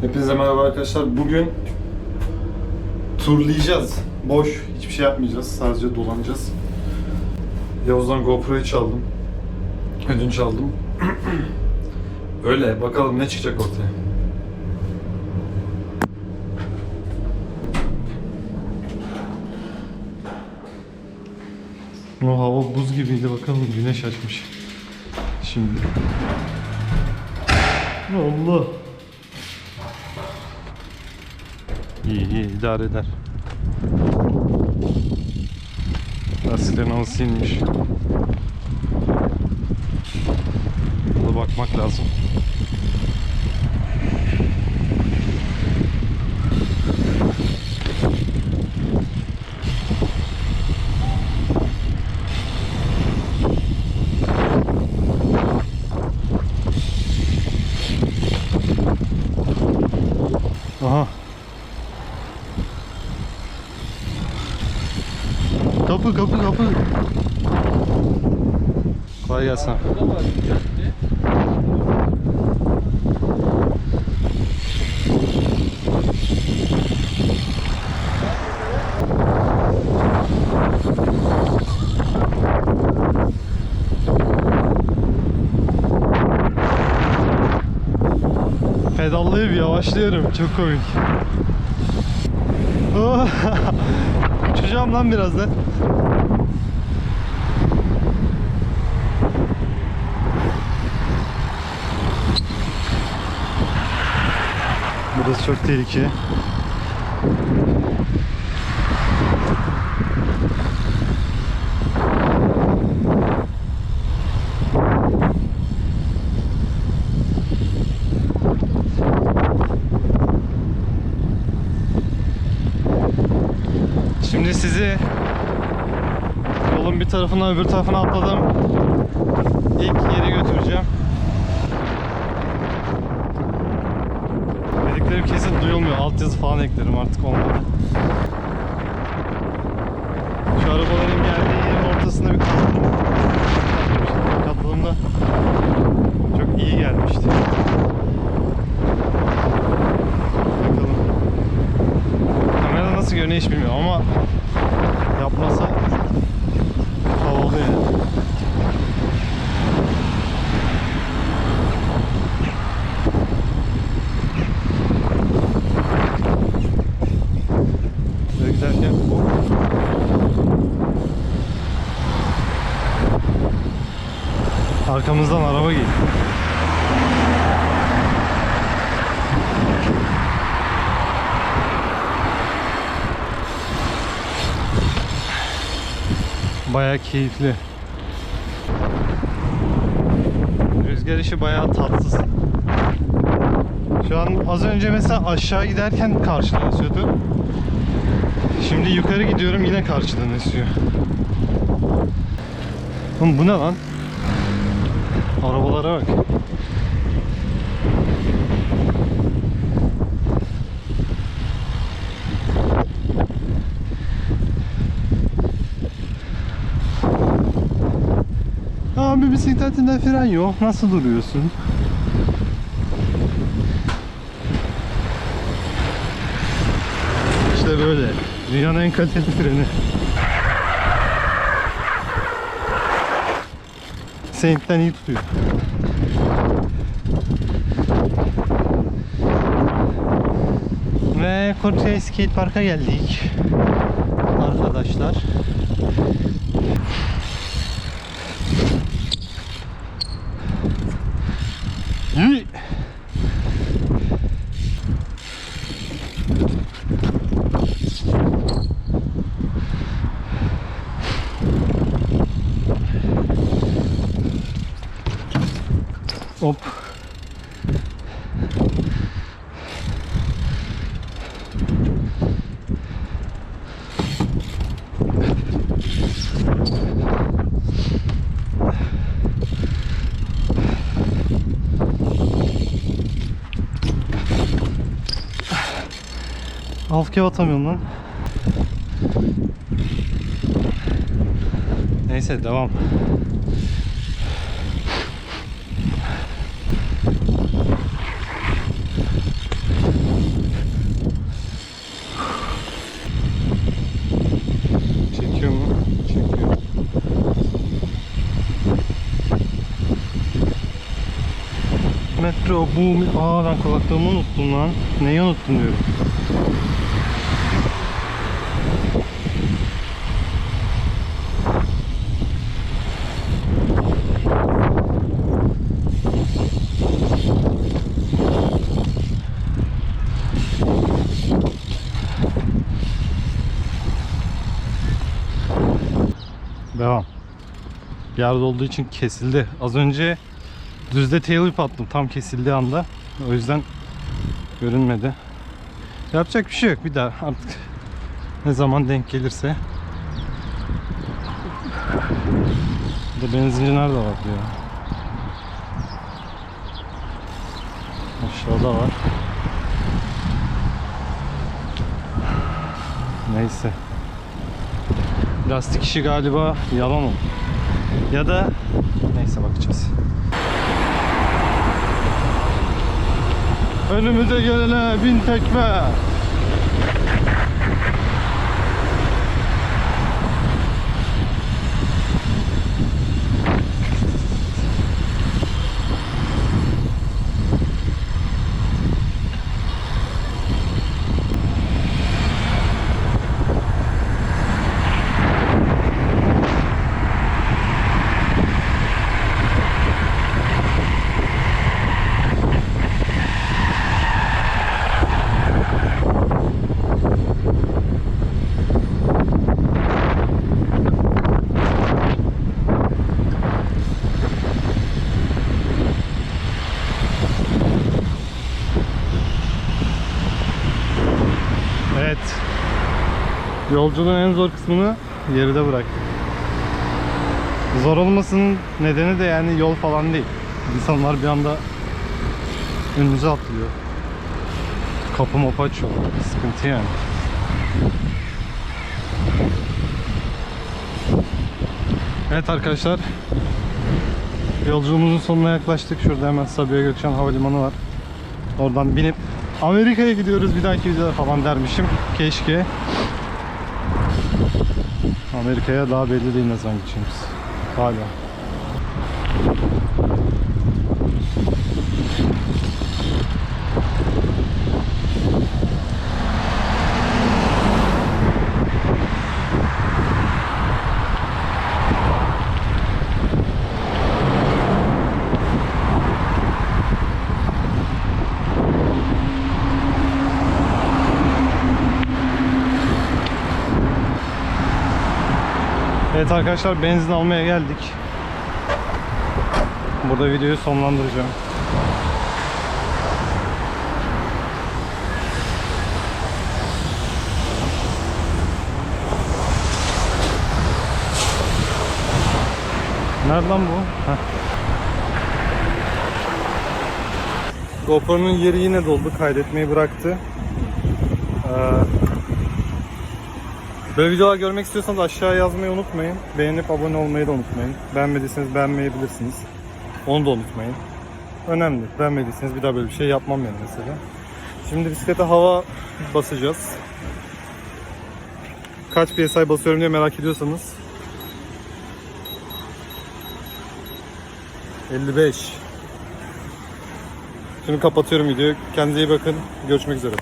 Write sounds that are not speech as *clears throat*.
Hepinize merhaba arkadaşlar. Bugün turlayacağız. Boş, hiçbir şey yapmayacağız. Sadece dolanacağız. Yavuz'dan GoPro'yu çaldım. Ödünç aldım. *clears throat* Öyle, bakalım ne çıkacak ortaya. O hava buz gibiydi bakalım güneş açmış. Şimdi. Allah. İyi iyi idare eder. Lastiklerin havası inmiş. Burada bakmak lazım. Kapı kapı kapı. Kolay gelsin. Pedallayıp yavaşlıyorum. Çok komik. *laughs* Uçacağım lan birazdan. Burası çok tehlikeli. Şimdi sizi yolun bir tarafına öbür tarafına atladım. İlk yere götüreceğim. Dediklerim kesin duyulmuyor. Altyazı falan eklerim artık olmadı. Şu arabaların geldiği yerin ortasında bir katılım. Katılımda çok iyi gelmişti. Bakalım. Görünüyor hiç bilmiyorum ama yapmasa havalı yani. Arkamızdan araba geliyor. Baya keyifli. Rüzgar işi bayağı tatsız. Şu an az önce mesela aşağı giderken karşıdan esiyordu. Şimdi yukarı gidiyorum yine karşıdan esiyor. Oğlum bu ne lan? Arabalara bak. Bisikletinde fren yok. Nasıl duruyorsun? İşte böyle. Dünyanın en kaliteli freni. Saint'ten iyi tutuyor. Ve Korkutköy Skate Park'a geldik. Arkadaşlar. Halkaya atamıyorum lan. Neyse devam. Çekiyor mu? Çekiyor. Metro bu... Aa ben kulaklığımı unuttum lan. Neyi unuttum diyorum. Yerde olduğu için kesildi. Az önce düzde tail whip attım tam kesildiği anda. O yüzden görünmedi. Yapacak bir şey yok bir daha artık ne zaman denk gelirse. Burada benzinci nerede var diyor. Aşağıda var. Neyse. Lastik işi galiba yalan oldu. Ya da neyse bakacağız. Önümüze gelene bin tekme. Evet. Yolculuğun en zor kısmını geride bıraktık. Zor olmasının nedeni de yani yol falan değil. İnsanlar bir anda önünüze atlıyor. Kapı mapı açıyorlar. Sıkıntı yani. Evet arkadaşlar. Yolculuğumuzun sonuna yaklaştık. Şurada hemen Sabiha Gökçen Havalimanı var. Oradan binip Amerika'ya gidiyoruz bir dahaki videoda falan dermişim. Keşke. Amerika'ya daha belli değil ne zaman gideceğimiz. Hala. Evet arkadaşlar benzin almaya geldik. Burada videoyu sonlandıracağım. Nerede lan bu? Heh. GoPro'nun yeri yine doldu. Kaydetmeyi bıraktı. Ee, Böyle videolar görmek istiyorsanız aşağıya yazmayı unutmayın. Beğenip abone olmayı da unutmayın. Beğenmediyseniz beğenmeyebilirsiniz. Onu da unutmayın. Önemli. Beğenmediyseniz bir daha böyle bir şey yapmam yani mesela. Şimdi bisiklete hava basacağız. Kaç PSI basıyorum diye merak ediyorsanız. 55. Şimdi kapatıyorum videoyu. Kendinize iyi bakın. Görüşmek üzere.